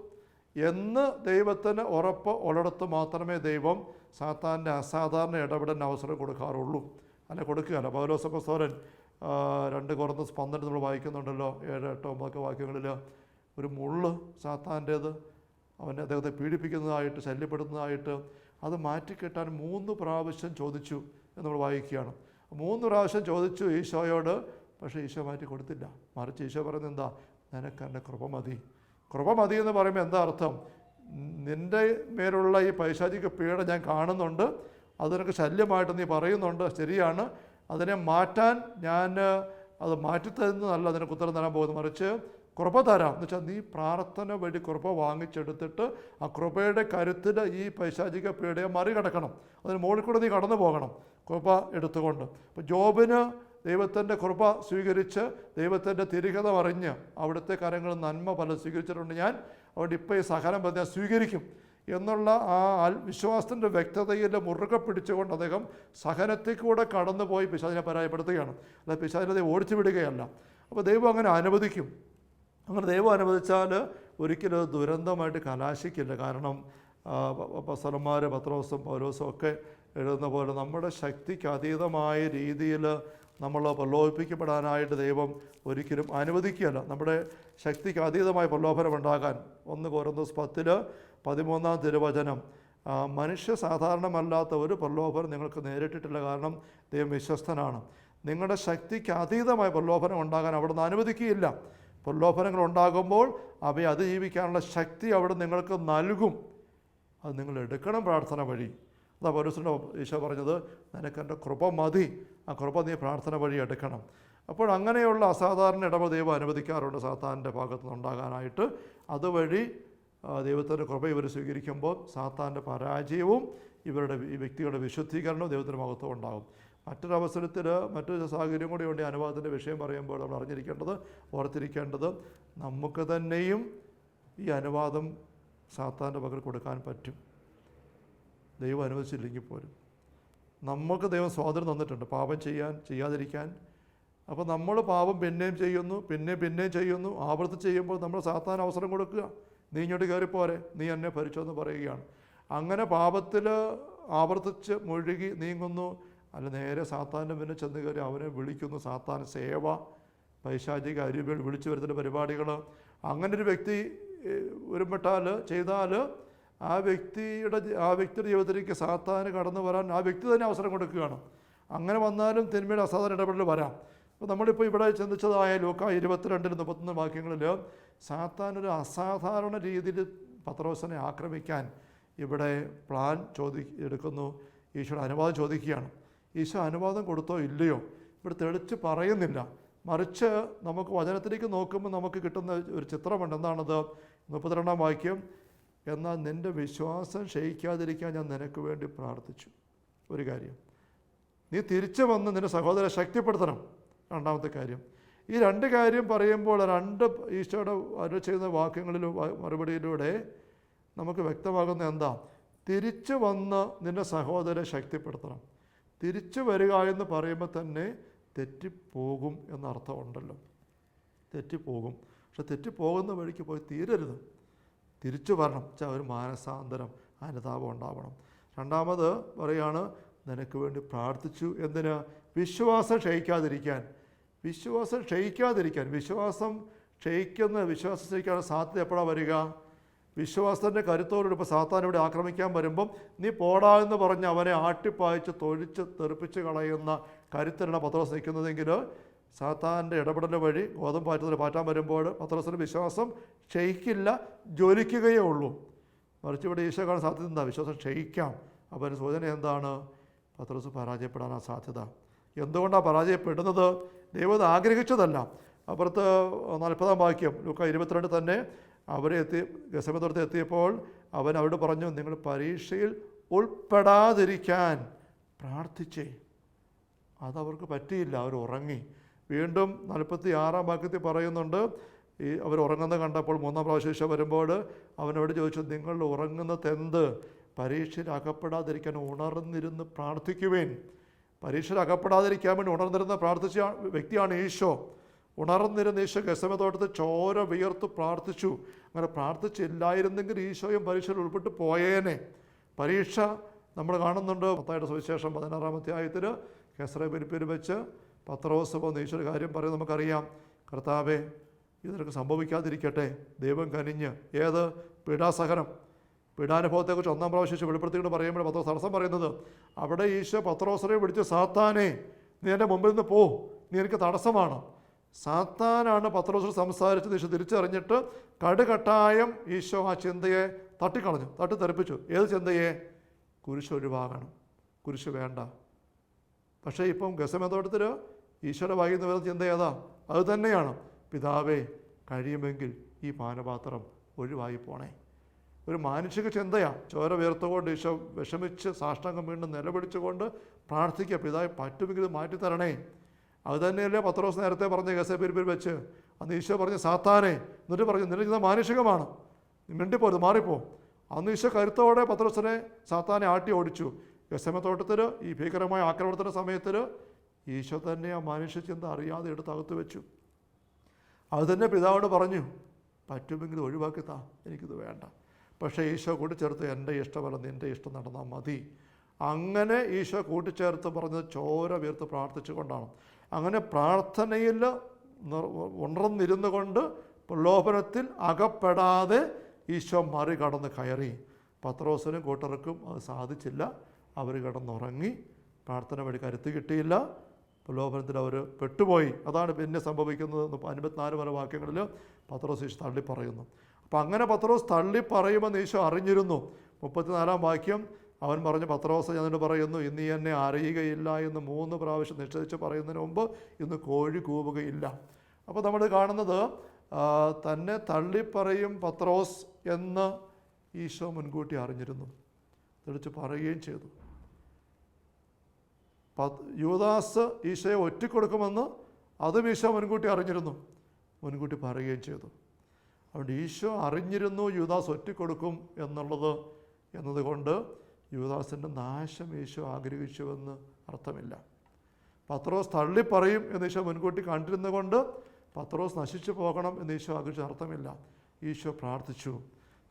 എന്ന് ദൈവത്തിന് ഉറപ്പ് ഉള്ളിടത്ത് മാത്രമേ ദൈവം സാത്താന്റെ അസാധാരണ ഇടപെടൽ അവസരം കൊടുക്കാറുള്ളൂ. അല്ല കൊടുക്കുകയല്ല. പൗലോസപ്പസ്തോരൻ രണ്ട് കുറന്ന് സ്പന്ദനം നമ്മൾ വായിക്കുന്നുണ്ടല്ലോ ഏഴ് എട്ട് ഒമ്പതൊക്കെ വാക്യങ്ങളിൽ ഒരു മുള്ള് സാത്താന്റേത് അവനെ അദ്ദേഹത്തെ പീഡിപ്പിക്കുന്നതായിട്ട് ശല്യപ്പെടുന്നതായിട്ട് അത് മാറ്റിക്കെട്ടാൻ മൂന്ന് പ്രാവശ്യം ചോദിച്ചു എന്ന് നമ്മൾ വായിക്കുകയാണ്. മൂന്ന് പ്രാവശ്യം ചോദിച്ചു ഈശോയോട് പക്ഷേ ഈശോ മാറ്റി കൊടുത്തില്ല. മറിച്ച് ഈശോ പറയുന്നത് എന്താ? നിനക്ക് എന്റെ കൃപ മതി. കൃപ മതി എന്ന് പറയുമ്പോൾ എന്താ അർത്ഥം? നിന്റെ മേലുള്ള ഈ പൈശാചിക പീഡ ഞാൻ കാണുന്നുണ്ട്. അത് നിനക്ക് ശല്യമായിട്ട് നീ പറയുന്നുണ്ട്. ശരിയാണ്. അതിനെ മാറ്റാൻ ഞാൻ അത് മാറ്റിത്തരുന്നതല്ല നിനക്ക് ഉത്തരം തരാൻ പോകുന്നത്. മറിച്ച് കൃപ തരാം. എന്ന് വെച്ചാൽ നീ പ്രാർത്ഥന വഴി കൃപ വാങ്ങിച്ചെടുത്തിട്ട് ആ കൃപയുടെ കരുത്തിൽ ഈ പൈശാചിക പീഡയെ മറികടക്കണം. അതിന് മുകളിൽ കൂടെ നീ കടന്നു പോകണം. കൃപ എടുത്തുകൊണ്ട്. അപ്പോൾ ജോബിന് ദൈവത്തിന്റെ കൃപ സ്വീകരിച്ച് ദൈവത്തിന്റെ തിരികത അറിഞ്ഞ് അവിടുത്തെ കാര്യങ്ങൾ നന്മ പല സ്വീകരിച്ചിട്ടുണ്ട് ഞാൻ. അതുകൊണ്ട് ഇപ്പോൾ ഈ സഹനം അദ്ദേഹം സ്വീകരിക്കും എന്നുള്ള ആ വിശ്വാസത്തിന്റെ വ്യക്തതയിൽ മുറുകെ പിടിച്ചുകൊണ്ട് അദ്ദേഹം സഹനത്തിൽ കൂടെ കടന്നുപോയി പിശാചിനെ പരാജയപ്പെടുത്തുകയാണ്. അതായത് പിശാചിനെ ഓടിച്ചു വിടുകയല്ല. അപ്പോൾ ദൈവം അങ്ങനെ അനുവദിക്കും. അങ്ങനെ ദൈവം അനുവദിച്ചാൽ ഒരിക്കലും ദുരന്തമായിട്ട് കലാശിക്കില്ല. കാരണം പസലന്മാർ പത്രോസും പൗലോസും ഒക്കെ എഴുതുന്ന പോലെ നമ്മുടെ ശക്തിക്ക് അതീതമായ രീതിയിൽ നമ്മൾ പ്രലോഭിപ്പിക്കപ്പെടാനായിട്ട് ദൈവം ഒരിക്കലും അനുവദിക്കുകയല്ല. നമ്മുടെ ശക്തിക്ക് അതീതമായ പ്രലോഭനം ഉണ്ടാകാൻ ഒന്ന് കോരന്തോസ് പത്തിൽ പതിമൂന്നാം തിരുവചനം. മനുഷ്യ സാധാരണമല്ലാത്ത ഒരു പ്രലോഭനം നിങ്ങൾക്ക് നേരിട്ടിട്ടില്ല കാരണം ദൈവം വിശ്വസ്തനാണ്. നിങ്ങളുടെ ശക്തിക്ക് അതീതമായ പ്രലോഭനം ഉണ്ടാകാൻ അവിടുന്ന് അനുവദിക്കുകയില്ല. പ്രലോഭനങ്ങൾ ഉണ്ടാകുമ്പോൾ അവയെ അതിജീവിക്കാനുള്ള ശക്തി അവിടെ നിങ്ങൾക്ക് നൽകും. അത് നിങ്ങൾ എടുക്കണം പ്രാർത്ഥന വഴി. അതാ പൗരസിന്റെ ഈശോ പറഞ്ഞത് നിനക്ക് എന്റെ കൃപ മതി. ആ കൃപ നീ പ്രാർത്ഥന വഴി എടുക്കണം. അപ്പോൾ അങ്ങനെയുള്ള അസാധാരണ ഇടവ ദൈവം അനുവദിക്കാറുണ്ട് സാത്താന്റെ ഭാഗത്തു നിന്നുണ്ടാകാനായിട്ട് അതുവഴി ദൈവത്തിന്റെ കൃപ ഇവർ സ്വീകരിക്കുമ്പോൾ സാത്താന്റെ പരാജയവും ഇവരുടെ വ്യക്തികളുടെ വിശുദ്ധീകരണവും ദൈവത്തിന്റെ മഹത്വം ഉണ്ടാകും. മറ്റൊരവസരത്തിൽ മറ്റൊരു സാഹചര്യം കൂടി ഉണ്ട് അനുവാദത്തിന്റെ വിഷയം പറയുമ്പോൾ നമ്മൾ അറിഞ്ഞിരിക്കേണ്ടത് ഓർത്തിരിക്കേണ്ടത് നമുക്ക് തന്നെയും ഈ അനുവാദം സാത്താന്റെ പകൽ കൊടുക്കാൻ പറ്റും. ദൈവം അനുവദിച്ചില്ലെങ്കിൽ പോലും. നമുക്ക് ദൈവം സ്വാതന്ത്ര്യം തന്നിട്ടുണ്ട്. പാപം ചെയ്യാൻ ചെയ്യാതിരിക്കാൻ. അപ്പോൾ നമ്മൾ പാപം പിന്നെയും ചെയ്യുന്നു പിന്നെ പിന്നെയും ചെയ്യുന്നു. ആവർത്തി ചെയ്യുമ്പോൾ നമ്മൾ സാത്താൻ അവസരം കൊടുക്കുക. നീ ഇങ്ങോട്ട് കയറിപ്പോരെ. നീ എന്നെ ഭരിച്ചോന്ന് പറയുകയാണ്. അങ്ങനെ പാപത്തിൽ ആവർത്തിച്ച് മുഴുകി നീങ്ങുന്നു. അല്ല നേരെ സാത്താന്റെ പിന്നെ ചെന്ന് കയറി അവനെ വിളിക്കുന്നു. സാത്താൻ സേവ പൈശാചിക അരുവികൾ വിളിച്ചു വരുത്തുന്ന പരിപാടികൾ. അങ്ങനെ ഒരു വ്യക്തി ഒരുമിട്ടാൽ ചെയ്താൽ ആ വ്യക്തിയുടെ ആ വ്യക്തിയുടെ ജീവിതത്തിലേക്ക് സാത്താന് കടന്നു വരാൻ ആ വ്യക്തി തന്നെ അവസരം കൊടുക്കുകയാണ്. അങ്ങനെ വന്നാലും തിന്മയുടെ അസാധാരണ ഇടപെടൽ വരാം. അപ്പോൾ നമ്മളിപ്പോൾ ഇവിടെ ചിന്തിച്ചതായ ലോക ഇരുപത്തിരണ്ടിന് മുപ്പത്തൊന്ന് വാക്യങ്ങളിൽ സാത്താൻ ഒരു അസാധാരണ രീതിയിൽ പത്രോസനെ ആക്രമിക്കാൻ ഇവിടെ പ്ലാൻ ചോദി എടുക്കുന്നു. ഈശോയുടെ അനുവാദം ചോദിക്കുകയാണ്. ഈശോ അനുവാദം കൊടുത്തോ ഇല്ലയോ? ഇവിടെ തെളിച്ച് പറയുന്നില്ല. മറിച്ച് നമുക്ക് വചനത്തിലേക്ക് നോക്കുമ്പോൾ നമുക്ക് കിട്ടുന്ന ഒരു ചിത്രമുണ്ട്. എന്താണത്? മുപ്പത്തിരണ്ടാം വാക്യം. എന്നാൽ നിന്റെ വിശ്വാസം ക്ഷയിക്കാതിരിക്കാൻ ഞാൻ നിനക്ക് വേണ്ടി പ്രാർത്ഥിച്ചു. ഒരു കാര്യം നീ തിരിച്ചു വന്ന് നിന്റെ സഹോദരനെ ശക്തിപ്പെടുത്തണം. രണ്ടാമത്തെ കാര്യം ഈ രണ്ട് കാര്യം പറയുമ്പോൾ രണ്ട് ഈശോയുടെ അരുൾ ചെയ്യുന്ന വാക്യങ്ങളിലും മറുപടിയിലൂടെ നമുക്ക് വ്യക്തമാകുന്ന എന്താ? തിരിച്ചു വന്ന് നിന്റെ സഹോദരനെ ശക്തിപ്പെടുത്തണം. തിരിച്ചു വരിക എന്ന് പറയുമ്പോൾ തന്നെ തെറ്റിപ്പോകും എന്നർത്ഥമുണ്ടല്ലോ. തെറ്റിപ്പോകും. പക്ഷെ തെറ്റിപ്പോകുന്ന വഴിക്ക് പോയി തീരരുത്. തിരിച്ചു വരണം. വെച്ചാൽ ഒരു മാനസാന്തരം അനുതാപം ഉണ്ടാവണം. രണ്ടാമത് പറയാണ് നിനക്ക് വേണ്ടി പ്രാർത്ഥിച്ചു എന്തിന്? വിശ്വാസം ക്ഷയിക്കാതിരിക്കാൻ. വിശ്വാസം ക്ഷയിക്കാതിരിക്കാൻ. വിശ്വാസം ക്ഷയിക്കുന്ന വിശ്വാസം ക്ഷയിക്കാനുള്ള സാധ്യത എപ്പോഴാണ് വരിക? വിശ്വാസത്തിന്റെ കരുത്തോടുകൂടി ഇപ്പോൾ സാത്താൻ ഇവിടെ ആക്രമിക്കാൻ വരുമ്പം നീ പോടാ എന്ന് പറഞ്ഞ് അവനെ ആട്ടിപ്പായിച്ച് തൊഴിച്ച് തെറിപ്പിച്ച് കളയുന്ന കരുത്തിലാണ് പത്രോസ് നിൽക്കുന്നതെങ്കിൽ സാത്താന്റെ ഇടപെടൽ വഴി ഗോതമ്പ് പാറ്റത്തിൽ പാറ്റാൻ വരുമ്പോൾ പത്രസിന് വിശ്വാസം ക്ഷയിക്കില്ല ജ്വലിക്കുകയേ ഉള്ളൂ. മറിച്ച് ഇവിടെ ഈശോ കാണാൻ സാധ്യത എന്താ? വിശ്വാസം ക്ഷയിക്കാം. അപ്പോൾ അതിന് സൂചന എന്താണ്? പത്രസ് പരാജയപ്പെടാനാണ് സാധ്യത. എന്തുകൊണ്ടാണ് പരാജയപ്പെടുന്നത്? ദൈവം ആഗ്രഹിച്ചതല്ല. അപ്പുറത്ത് നാൽപ്പതാം വാക്യം ലൂക്ക ഇരുപത്തിരണ്ട് തന്നെ അവരെ എത്തി ഗസമത്തോടത്ത് എത്തിയപ്പോൾ അവൻ അവരോട് പറഞ്ഞു നിങ്ങൾ പരീക്ഷയിൽ ഉൾപ്പെടാതിരിക്കാൻ പ്രാർത്ഥിച്ചേ. അതവർക്ക് പറ്റിയില്ല അവർ ഉറങ്ങി. വീണ്ടും നാൽപ്പത്തി ആറാം വാക്യത്തിൽ പറയുന്നുണ്ട് ഈ അവർ ഉറങ്ങുന്നത് കണ്ടപ്പോൾ മൂന്നാം പ്രാവശ്യം ശിക്ഷ വരുമ്പോൾ അവനോട് ചോദിച്ചു നിങ്ങൾ ഉറങ്ങുന്നത് എന്ത്? പരീക്ഷയിലകപ്പെടാതിരിക്കാൻ ഉണർന്നിരുന്ന് പ്രാർത്ഥിക്കുവേൻ. പരീക്ഷയിൽ അകപ്പെടാതിരിക്കാൻ വേണ്ടി ഉണർന്നിരുന്ന് പ്രാർത്ഥിച്ച വ്യക്തിയാണ് ഈശോ. ഉണർന്നിരുന്ന ഈശോ ഗസമതോട്ടത്തിൽ ചോര വിയർത്ത് പ്രാർത്ഥിച്ചു. അങ്ങനെ പ്രാർത്ഥിച്ചില്ലായിരുന്നെങ്കിൽ ഈശോയും പരീക്ഷയിൽ ഉൾപ്പെട്ട് പോയേനെ. പരീക്ഷ നമ്മൾ കാണുന്നുണ്ട് പത്തായിട്ട് സുവിശേഷം പതിനാറാമത്തെ അധ്യായത്തിൽ കെസറെ പെരുപ്പിൽ വെച്ച് പത്രോസ് വന്ന് ഈശ്വര കാര്യം പറയും നമുക്കറിയാം. കർത്താവെ ഇത് സംഭവിക്കാതിരിക്കട്ടെ. ദൈവം കനിഞ്ഞ്. ഏത്? പീഡാസഹനം. പീഡാനുഭവത്തെക്കുറിച്ച് ഒന്നാം പ്രാവശ്യം വെളിപ്പെടുത്തിക്കൊണ്ട് പറയുമ്പോൾ പത്രോസ് തടസ്സം പറയുന്നത് അവിടെ ഈശോ പത്രോസറെ വിളിച്ച് സാത്താനെ നീ എന്റെ മുമ്പിൽ നിന്ന് പോ. നീ എനിക്ക് തടസ്സമാണ്. സാത്താനാണ് പത്രോസിൽ സംസാരിച്ചത്. ഈശോ തിരിച്ചറിഞ്ഞിട്ട് കടുകട്ടായം ഈശോ ആ ചിന്തയെ തട്ടിക്കളഞ്ഞു. തട്ടിത്തെറിപ്പിച്ചു. ഏത് ചിന്തയെ? കുരിശ് ഒഴിവാകണം. കുരിശ് വേണ്ട. പക്ഷേ ഇപ്പം ഗസമേതോട്ടത്തിൽ ഈശ്വര വായിക്കുന്ന വേറെ ചിന്ത ഏതാ? അത് തന്നെയാണ്. പിതാവേ കഴിയുമെങ്കിൽ ഈ പാനപാത്രം ഒഴിവായി പോണേ. ഒരു മാനുഷിക ചിന്തയാണ് ചോര വീർത്തുകൊണ്ട് ഈശോ വിഷമിച്ച് സാഷ്ടാംഗം വീണ്ടും നിലപിടിച്ചുകൊണ്ട് പ്രാർത്ഥിക്കുക. പിതാവ് പറ്റുമെങ്കിൽ മാറ്റിത്തരണേ അത് തന്നെയല്ലേ പത്രോസ് നേരത്തെ പറഞ്ഞ ഗസപിരിപ്പിൽ വെച്ച്. അന്ന് ഈശോ പറഞ്ഞ സാത്താനെ എന്നിട്ട് പറഞ്ഞു നിനക്കിത് മാനുഷികമാണ്. മിണ്ടിപ്പോരുത് മാറിപ്പോ. അന്ന് ഈശോ കരുത്തോടെ പത്രോസിനെ സാത്താനെ ആട്ടി ഓടിച്ചു. ഗസമത്തോട്ടത്തിൽ ഈ ഭീകരമായ ആക്രമണത്തിന്റെ സമയത്തിൽ ഈശോ തന്നെ ആ മനുഷ്യ ചിന്ത അറിയാതെ എടുത്ത് അകത്ത് വെച്ചു. അത് തന്നെ പിതാവോട് പറഞ്ഞു പറ്റുമെങ്കിൽ ഒഴിവാക്കി താ എനിക്കിത് വേണ്ട. പക്ഷേ ഈശോ കൂട്ടിച്ചേർത്ത് എന്റെ ഇഷ്ടമല്ല നിന്റെ ഇഷ്ടം നടന്നാൽ മതി. അങ്ങനെ ഈശോ കൂട്ടിച്ചേർത്ത് പറഞ്ഞത് ചോര വീർത്ത് പ്രാർത്ഥിച്ചുകൊണ്ടാണ്. അങ്ങനെ പ്രാർത്ഥനയിൽ ഉണർന്നിരുന്നു കൊണ്ട് പ്രലോഭനത്തിൽ അകപ്പെടാതെ ഈശോ മറികടന്ന് കയറി. പത്രോസിനും കൂട്ടർക്കും അത് സാധിച്ചില്ല. അവർ കിടന്നുറങ്ങി. പ്രാർത്ഥന വഴി കരുത്ത് കിട്ടിയില്ല. പ്രലോഭനത്തിൽ അവർ പെട്ടുപോയി. അതാണ് പിന്നെ സംഭവിക്കുന്നത് എന്ന് അൻപത്തിനാല് പല വാക്യങ്ങളിൽ പത്രോസ് ഈശോ തള്ളി പറയുന്നു. അപ്പോൾ അങ്ങനെ പത്രോസ് തള്ളി പറയുമെന്ന് ഈശോ അറിഞ്ഞിരുന്നു. മുപ്പത്തിനാലാം വാക്യം അവൻ പറഞ്ഞു പത്രോസ് ഞാനോട് പറയുന്നു ഇന്ന് എന്നെ അറിയുകയില്ല എന്ന് മൂന്ന് പ്രാവശ്യം നിഷേധിച്ച് പറയുന്നതിന് മുമ്പ് ഇന്ന് കോഴി കൂവുകയില്ല. അപ്പോൾ നമ്മൾ കാണുന്നത് തന്നെ തള്ളിപ്പറയും പത്രോസ് എന്ന് ഈശോ മുൻകൂട്ടി അറിഞ്ഞിരുന്നു. തെളിച്ച് പറയുകയും ചെയ്തു. യൂദാസ് ഈശോയെ ഒറ്റിക്കൊടുക്കുമെന്ന് അതും ഈശോ മുൻകൂട്ടി അറിഞ്ഞിരുന്നു. മുൻകൂട്ടി പറയുകയും ചെയ്തു. അതുകൊണ്ട് ഈശോ അറിഞ്ഞിരുന്നു യുവദാസ് ഒറ്റിക്കൊടുക്കും എന്നുള്ളത് എന്നതുകൊണ്ട് യുവദാസിന്റെ നാശം ഈശോ ആഗ്രഹിച്ചുവെന്ന് അർത്ഥമില്ല. പത്രോസ് തള്ളിപ്പറയും എന്ന് ഈശോ മുൻകൂട്ടി കണ്ടിരുന്നുകൊണ്ട് പത്രോസ് നശിച്ചു പോകണം എന്ന് ഈശോ ആഗ്രഹിച്ച അർത്ഥമില്ല. ഈശോ പ്രാർത്ഥിച്ചു.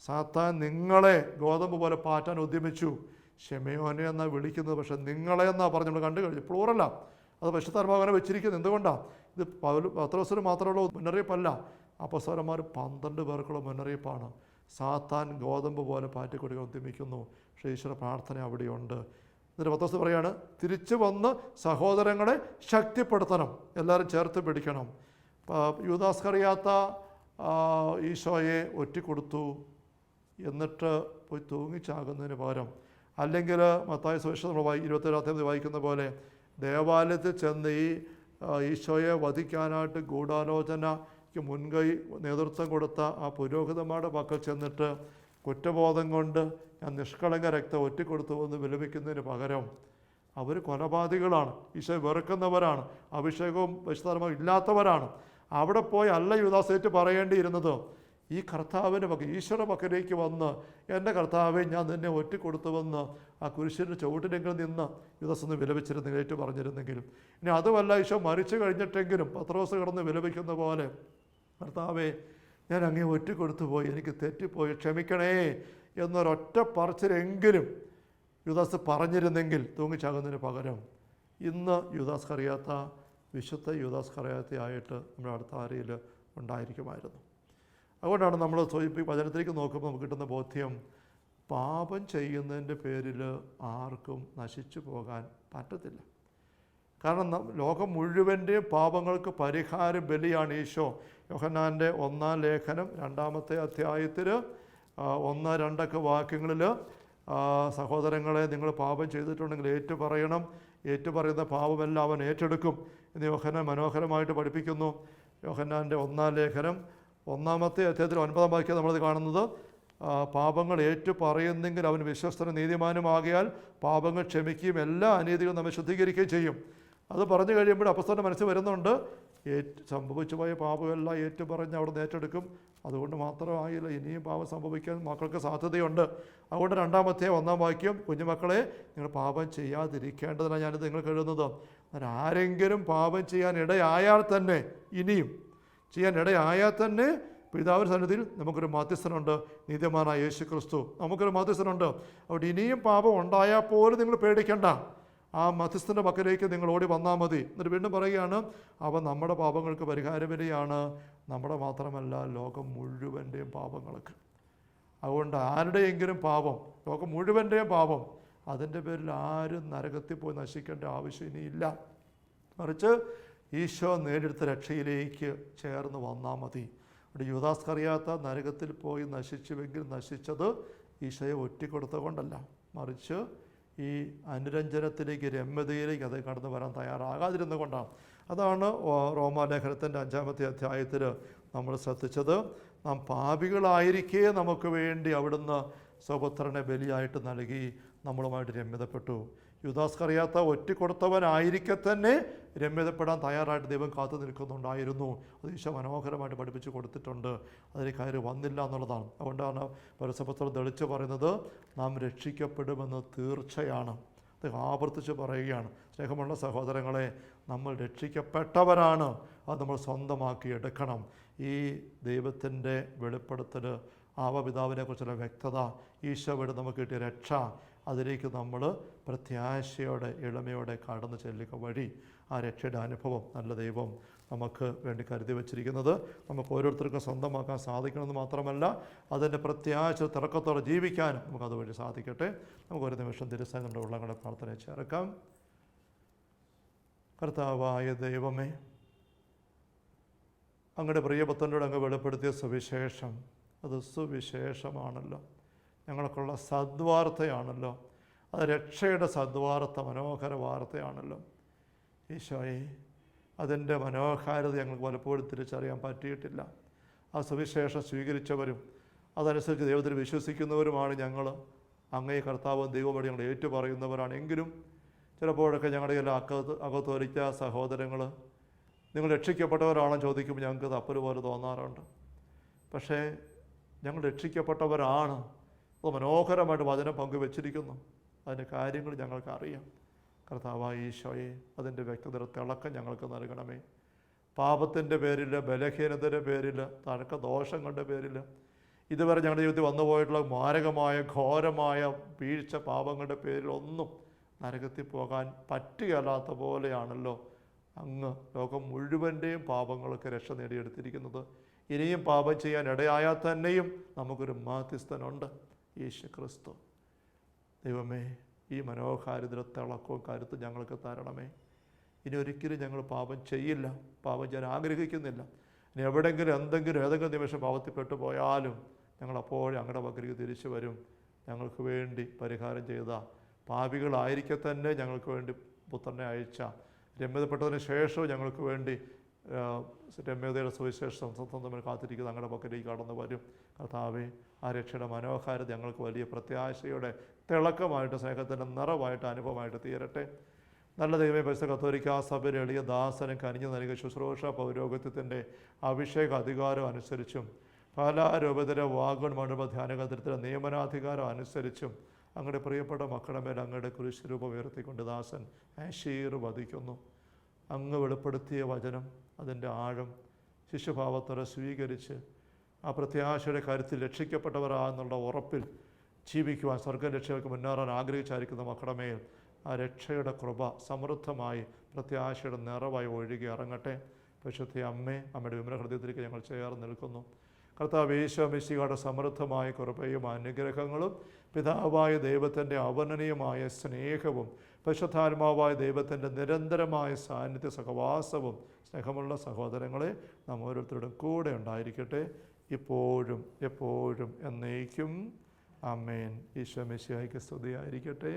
സാത്താൻ നിങ്ങളെ ഗോതമ്പ് പോലെ പാറ്റാൻ ഉദ്യമിച്ചു. ഷെമയോനെ എന്നാണ് വിളിക്കുന്നത്? പക്ഷെ നിങ്ങളെ എന്നാണ് നമ്മൾ കണ്ടു കഴിഞ്ഞു. പ്ലൂറല്ല അത് പശുത്താർമാവനെ വെച്ചിരിക്കുന്നത് എന്തുകൊണ്ടാണ് ഇത് പൗല പത്രോസിന് മാത്രമുള്ള മുന്നറിയിപ്പല്ല. അപ്പസ്വരന്മാർ പന്ത്രണ്ട് പേർക്കുള്ള മുന്നറിയിപ്പാണ്. സാത്താൻ ഗോതമ്പ് പോലെ പാറ്റിക്കൊടുക്കാൻ ഉദ്യമിക്കുന്നു പക്ഷേ ഈശ്വര പ്രാർത്ഥന അവിടെയുണ്ട്. എന്നിട്ട് പത്രോസ് പറയാണ് തിരിച്ചു വന്ന് സഹോദരങ്ങളെ ശക്തിപ്പെടുത്തണം. എല്ലാവരും ചേർത്ത് പിടിക്കണം. യൂദാസ് കറിയാത്ത ഈശോയെ ഒറ്റിക്കൊടുത്തു. എന്നിട്ട് പോയി തൂങ്ങിച്ചാകുന്നതിന് പകരം അല്ലെങ്കിൽ മത്തായ സുവിശേഷം നമ്മൾ വായി ഇരുപത്തേഴാം വായിക്കുന്ന പോലെ ദേവാലയത്തിൽ ചെന്ന് ഈ ഈശോയെ വധിക്കാനായിട്ട് ഗൂഢാലോചനയ്ക്ക് മുൻകൈ നേതൃത്വം കൊടുത്ത ആ പുരോഹിതന്മാരുടെ പക്കൽ ചെന്നിട്ട് കുറ്റബോധം കൊണ്ട് ഞാൻ നിഷ്കളങ്ക രക്തം ഒറ്റിക്കൊടുത്തു എന്ന് വിലപിക്കുന്നതിന് പകരം അവർ കൊലപാതകളാണ് ഈശോയെ വെറുക്കുന്നവരാണ്. അഭിഷേകവും വിശുദ്ധർമ്മവും ഇല്ലാത്തവരാണ്. അവിടെ പോയി അല്ല യുദാസേറ്റ് പറയേണ്ടിയിരുന്നത്. ഈ കർത്താവിന്റെ പക്ക ഈശ്വര പക്കലേക്ക് വന്ന് എന്റെ കർത്താവെ ഞാൻ നിന്നെ ഒറ്റിക്കൊടുത്തുവെന്ന് ആ കുരിശിന്റെ ചുവട്ടിലെങ്കിലും നിന്ന് യുദാസ് ഒന്ന് വിലപിച്ചിരുന്നെങ്കിൽ ഏറ്റു പറഞ്ഞിരുന്നെങ്കിലും ഇനി അതുമല്ല ഈശോ മരിച്ചു കഴിഞ്ഞിട്ടെങ്കിലും പത്രോസ് കിടന്ന് വിലപിക്കുന്ന പോലെ കർത്താവെ ഞാൻ അങ്ങേ ഒറ്റിക്കൊടുത്തു പോയി എനിക്ക് തെറ്റിപ്പോയി ക്ഷമിക്കണേ എന്നൊരൊറ്റ പറച്ചിലെങ്കിലും യുദാസ് പറഞ്ഞിരുന്നെങ്കിൽ തൂങ്ങിച്ചാകുന്നതിന് പകരം ഇന്ന് യുദാസ് അറിയാത്ത വിശുദ്ധ യുദാസ് അറിയാത്തയായിട്ട് നമ്മുടെ അടുത്ത ആരയിൽ ഉണ്ടായിരിക്കുമായിരുന്നു. അതുകൊണ്ടാണ് നമ്മൾ വചനത്തിലേക്ക് നോക്കുമ്പോൾ നമുക്ക് കിട്ടുന്ന ബോധ്യം പാപം ചെയ്യുന്നതിന്റെ പേരിൽ ആർക്കും നശിച്ചു പോകാൻ പറ്റത്തില്ല. കാരണം ലോകം മുഴുവന്റെയും പാപങ്ങൾക്ക് പരിഹാര ബലിയാണ് ഈശോ. യോഹന്നാന്റെ ഒന്നാം ലേഖനം രണ്ടാമത്തെ അധ്യായത്തിൽ ഒന്ന് രണ്ടൊക്കെ വാക്യങ്ങളിൽ സഹോദരങ്ങളെ നിങ്ങൾ പാപം ചെയ്തിട്ടുണ്ടെങ്കിൽ ഏറ്റു പറയണം ഏറ്റു പറയുന്ന പാപമെല്ലാം അവൻ ഏറ്റെടുക്കും എന്ന് യോഹനാൻ മനോഹരമായിട്ട് പഠിപ്പിക്കുന്നു. യോഹന്നാന്റെ ഒന്നാം ലേഖനം ഒന്നാമത്തെ അധ്യായത്തിൽ ഒൻപതാം വാക്യം നമ്മളത് കാണുന്നത് പാപങ്ങൾ ഏറ്റു പറയുന്നെങ്കിൽ അവൻ വിശ്വസ്തനും നീതിമാനുമാകിയാൽ പാപങ്ങൾ ക്ഷമിക്കുകയും എല്ലാ അനീതികളും നമ്മെ ശുദ്ധീകരിക്കുകയും ചെയ്യും. അത് പറഞ്ഞു കഴിയുമ്പോൾ അപ്പസ്തന്റെ മനസ്സിൽ വരുന്നുണ്ട് ഏറ്റ് സംഭവിച്ചു പോയ പാപമെല്ലാം ഏറ്റു പറഞ്ഞ് അവിടെ ഏറ്റെടുക്കും. അതുകൊണ്ട് മാത്രമായില്ല ഇനിയും പാപം സംഭവിക്കാൻ മക്കൾക്ക് സാധ്യതയുണ്ട്. അതുകൊണ്ട് രണ്ടാമത്തെ ഒന്നാം വാക്യം കുഞ്ഞുമക്കളെ നിങ്ങൾ പാപം ചെയ്യാതിരിക്കേണ്ടതിനാണ് ഞാനിത് നിങ്ങൾക്ക് എഴുതുന്നത് ആരെങ്കിലും പാപം ചെയ്യാൻ ഇടയായാൽ തന്നെ ഇനിയും ചെയ്യാൻ ഇടയായാൽ തന്നെ പിതാവിന്റെ സന്നിധിയിൽ നമുക്കൊരു മാധ്യസ്ഥനുണ്ട്. നീതിമാനായ യേശു ക്രിസ്തു നമുക്കൊരു മാധ്യസ്ഥനുണ്ട്. അവിടെ ഇനിയും പാപം ഉണ്ടായാൽ പോലും നിങ്ങൾ പേടിക്കണ്ട. ആ മധ്യസ്ഥന്റെ പക്കലേക്ക് നിങ്ങൾ ഓടി വന്നാൽ മതി. എന്നിട്ട് വീണ്ടും പറയുകയാണ് അവ നമ്മുടെ പാപങ്ങൾക്ക് പരിഹാരവിലയാണ് നമ്മുടെ മാത്രമല്ല ലോകം മുഴുവന്റെയും പാപങ്ങൾക്ക്. അതുകൊണ്ട് ആരുടെയെങ്കിലും പാപം ലോകം മുഴുവന്റെയും പാപം അതിന്റെ പേരിൽ ആരും നരകത്തിൽ പോയി നശിക്കേണ്ട ആവശ്യം ഇനിയില്ല. മറിച്ച് ഈശോ നേടിയെടുത്ത രക്ഷയിലേക്ക് ചേർന്ന് വന്നാൽ മതി. അവിടെ യുവദാസ്കറിയാത്ത നരകത്തിൽ പോയി നശിച്ചുവെങ്കിൽ നശിച്ചത് ഈശോയെ ഒറ്റിക്കൊടുത്ത മറിച്ച് ഈ അനുരഞ്ജനത്തിലേക്ക് രമ്യതയിലേക്ക് അത് കടന്നു വരാൻ തയ്യാറാകാതിരുന്ന കൊണ്ടാണ് അതാണ് റോമാലേഖനത്തിന്റെ അഞ്ചാമത്തെ അധ്യായത്തിൽ നമ്മൾ ശ്രദ്ധിച്ചത്. നാം പാപികളായിരിക്കെ നമുക്ക് വേണ്ടി അവിടുന്ന് സ്വപുത്രനെ ബലിയായിട്ട് നൽകി നമ്മളുമായിട്ട് രമ്യതപ്പെട്ടു. യുദാസ് അറിയാത്ത ഒറ്റിക്കൊടുത്തവനായിരിക്കെ തന്നെ രമ്യതപ്പെടാൻ തയ്യാറായിട്ട് ദൈവം കാത്തു നിൽക്കുന്നുണ്ടായിരുന്നു. അത് ഈശോ മനോഹരമായിട്ട് പഠിപ്പിച്ച് കൊടുത്തിട്ടുണ്ട്. അതിന് കയറി വന്നില്ല എന്നുള്ളതാണ്. അതുകൊണ്ടാണ് പരസ്യപത്രം തെളിച്ച് പറയുന്നത് നാം രക്ഷിക്കപ്പെടുമെന്ന് തീർച്ചയാണ്. അത് ആവർത്തിച്ച് പറയുകയാണ്. സ്നേഹമുള്ള സഹോദരങ്ങളെ നമ്മൾ രക്ഷിക്കപ്പെട്ടവരാണ്. അത് നമ്മൾ സ്വന്തമാക്കി എടുക്കണം. ഈ ദൈവത്തിന്റെ വെളിപ്പെടുത്തൽ ആവപിതാവിനെക്കുറിച്ചുള്ള വ്യക്തത ഈശോയുടെ നമുക്ക് കിട്ടിയ രക്ഷ അതിലേക്ക് നമ്മൾ പ്രത്യാശയോടെ ഇളമയോടെ കടന്നു ചെല്ലുക വഴി ആ രക്ഷയുടെ അനുഭവം നല്ല ദൈവം നമുക്ക് വേണ്ടി കരുതി വച്ചിരിക്കുന്നത്. നമുക്ക് ഓരോരുത്തർക്കും സ്വന്തമാക്കാൻ സാധിക്കണമെന്ന് മാത്രമല്ല അതിന്റെ പ്രത്യാശ തിറക്കത്തോടെ ജീവിക്കാനും നമുക്ക് അതുവഴി സാധിക്കട്ടെ. നമുക്ക് ഒരു നിമിഷം നമ്മുടെ ഉള്ളങ്ങളെ പ്രാർത്ഥന ചേർക്കാം. കർത്താവായ ദൈവമേ അങ്ങയുടെ പ്രിയപത്തനോട് അങ്ങ് വെളിപ്പെടുത്തിയ സുവിശേഷം അത് സുവിശേഷമാണല്ലോ. ഞങ്ങൾക്കുള്ള സദ്വാർത്തയാണല്ലോ. അത് രക്ഷയുടെ സദ്വാർത്ത മനോഹര വാർത്തയാണല്ലോ. ഈശോയെ അതിന്റെ മനോഹാരിത ഞങ്ങൾക്ക് പലപ്പോഴും തിരിച്ചറിയാൻ പറ്റിയിട്ടില്ല. ആ സുവിശേഷം സ്വീകരിച്ചവരും അതനുസരിച്ച് ദൈവത്തിൽ വിശ്വസിക്കുന്നവരുമാണ് ഞങ്ങൾ അങ്ങേ കർത്താവും ദൈവമടി ഞങ്ങൾ ഏറ്റുപറയുന്നവരാണ്. എങ്കിലും ചിലപ്പോഴൊക്കെ ഞങ്ങളുടെ എല്ലാ അകത്ത് അകത്തൊരിക്ക സഹോദരങ്ങൾ നിങ്ങൾ രക്ഷിക്കപ്പെട്ടവരാണെന്ന് ചോദിക്കുമ്പോൾ ഞങ്ങൾക്ക് തപ്പൽ പോലെ തോന്നാറുണ്ട്. പക്ഷേ ഞങ്ങൾ രക്ഷിക്കപ്പെട്ടവരാണ്. അത് മനോഹരമായിട്ട് വചനം പങ്കുവെച്ചിരിക്കുന്നു. അതിന്റെ കാര്യങ്ങൾ ഞങ്ങൾക്ക് അറിയാം കർത്താവായ ഈശോയെ അതിന്റെ വ്യക്തതയുടെ തിളക്കം ഞങ്ങൾക്ക് നൽകണമേ. പാപത്തിന്റെ പേരിൽ ബലഹീനതയുടെ പേരിൽ തഴക്ക ദോഷങ്ങളുടെ പേരിൽ ഇതുവരെ ഞങ്ങളുടെ ജീവിതത്തിൽ വന്നു പോയിട്ടുള്ള മാരകമായ ഘോരമായ വീഴ്ച പാപങ്ങളുടെ പേരിലൊന്നും നരകത്തിൽ പോകാൻ പറ്റുകയല്ലാത്ത പോലെയാണല്ലോ അങ്ങ് ലോകം മുഴുവന്റെയും പാപങ്ങളൊക്കെ രക്ഷ നേടിയെടുത്തിരിക്കുന്നത്. ഇനിയും പാപം ചെയ്യാൻ ഇടയായാൽ തന്നെയും നമുക്കൊരു മാധ്യസ്ഥനുണ്ട്. യേശു ക്രിസ്തു ദൈവമേ ഈ മനോഹാരിദ്രത്തെ തിളക്കവും കാര്യത്തും ഞങ്ങൾക്ക് തരണമേ. ഇനി ഒരിക്കലും ഞങ്ങൾ പാപം ചെയ്യില്ല. പാപം ചെയ്യാൻ ആഗ്രഹിക്കുന്നില്ല. ഇനി എവിടെയെങ്കിലും എന്തെങ്കിലും ഏതെങ്കിലും നിമിഷം പാപത്തിൽ പോയാലും ഞങ്ങൾ അപ്പോഴും അങ്ങയുടെ തിരിച്ചു വരും. ഞങ്ങൾക്ക് വേണ്ടി പരിഹാരം ചെയ്ത പാപികളായിരിക്കെ തന്നെ ഞങ്ങൾക്ക് വേണ്ടി പുത്രനെ അയച്ച. രമ്യതപ്പെട്ടതിന് ശേഷവും ഞങ്ങൾക്ക് വേണ്ടി രമ്യതയുടെ സുവിശേഷം സ്വന്തം തമ്മിൽ കാത്തിരിക്കുന്ന ഞങ്ങളുടെ പക്കലേക്ക് കടന്നു വരും. കർത്താവെ ആ രക്ഷയുടെ മനോഹാരിത ഞങ്ങൾക്ക് വലിയ പ്രത്യാശയുടെ തിളക്കമായിട്ട് സ്നേഹത്തിന്റെ നിറവായിട്ട് അനുഭവമായിട്ട് തീരട്ടെ. നല്ല ദൈവമേ പരിശുദ്ധ കത്തോലിക്ക സഭയിൽ എളിയ ദാസനും കനിഞ്ഞു നൽകിയ ശുശ്രൂഷ പൗരോഗത്യത്തിന്റെ അഭിഷേക അധികാരം അനുസരിച്ചും പല രൂപതര വാഗൺ മണ്ഡപ ധ്യാനകേന്ദ്രത്തിലെ നിയമനാധികാരം അനുസരിച്ചും അങ്ങയുടെ പ്രിയപ്പെട്ട മക്കളുടെ മേൽ അങ്ങയുടെ കുരിശുരൂപം ഉയർത്തിക്കൊണ്ട് ദാസൻ ആശീർ വധിക്കുന്നു അങ്ങ് വെളിപ്പെടുത്തിയ വചനം അതിന്റെ ആഴം ശിശുഭാവത്തോടെ സ്വീകരിച്ച് ആ പ്രത്യാശയുടെ കാര്യത്തിൽ രക്ഷിക്കപ്പെട്ടവരാന്നുള്ള ഉറപ്പിൽ ജീവിക്കുവാൻ സ്വർഗരക്ഷകൾക്ക് മുന്നേറാൻ ആഗ്രഹിച്ചായിരിക്കുന്ന മക്കളുടെ ആ രക്ഷയുടെ കൃപ സമൃദ്ധമായി പ്രത്യാശയുടെ നിറവായി ഒഴുകി ഇറങ്ങട്ടെ. പക്ഷത്തെ അമ്മേ അമ്മയുടെ വിമല ഹൃദയത്തിലേക്ക് ഞങ്ങൾ ചേർന്ന് നിൽക്കുന്നു. കർത്താവ് യേശോമിശിയുടെ സമൃദ്ധമായ കൃപയും അനുഗ്രഹങ്ങളും പിതാവായ ദൈവത്തിന്റെ അവർണനീയമായ സ്നേഹവും പരിശുദ്ധാത്മാവായ ദൈവത്തിന്റെ നിരന്തരമായ സാന്നിധ്യ സഹവാസവും സ്നേഹമുള്ള സഹോദരങ്ങളെ നാം ഓരോരുത്തരുടെയും കൂടെ ഉണ്ടായിരിക്കട്ടെ. ഇപ്പോഴും എപ്പോഴും എന്നേക്കും. അമ്മേൻ ഈശോ മെസ്സിയായിക്ക് സ്തുതിയായിരിക്കട്ടെ.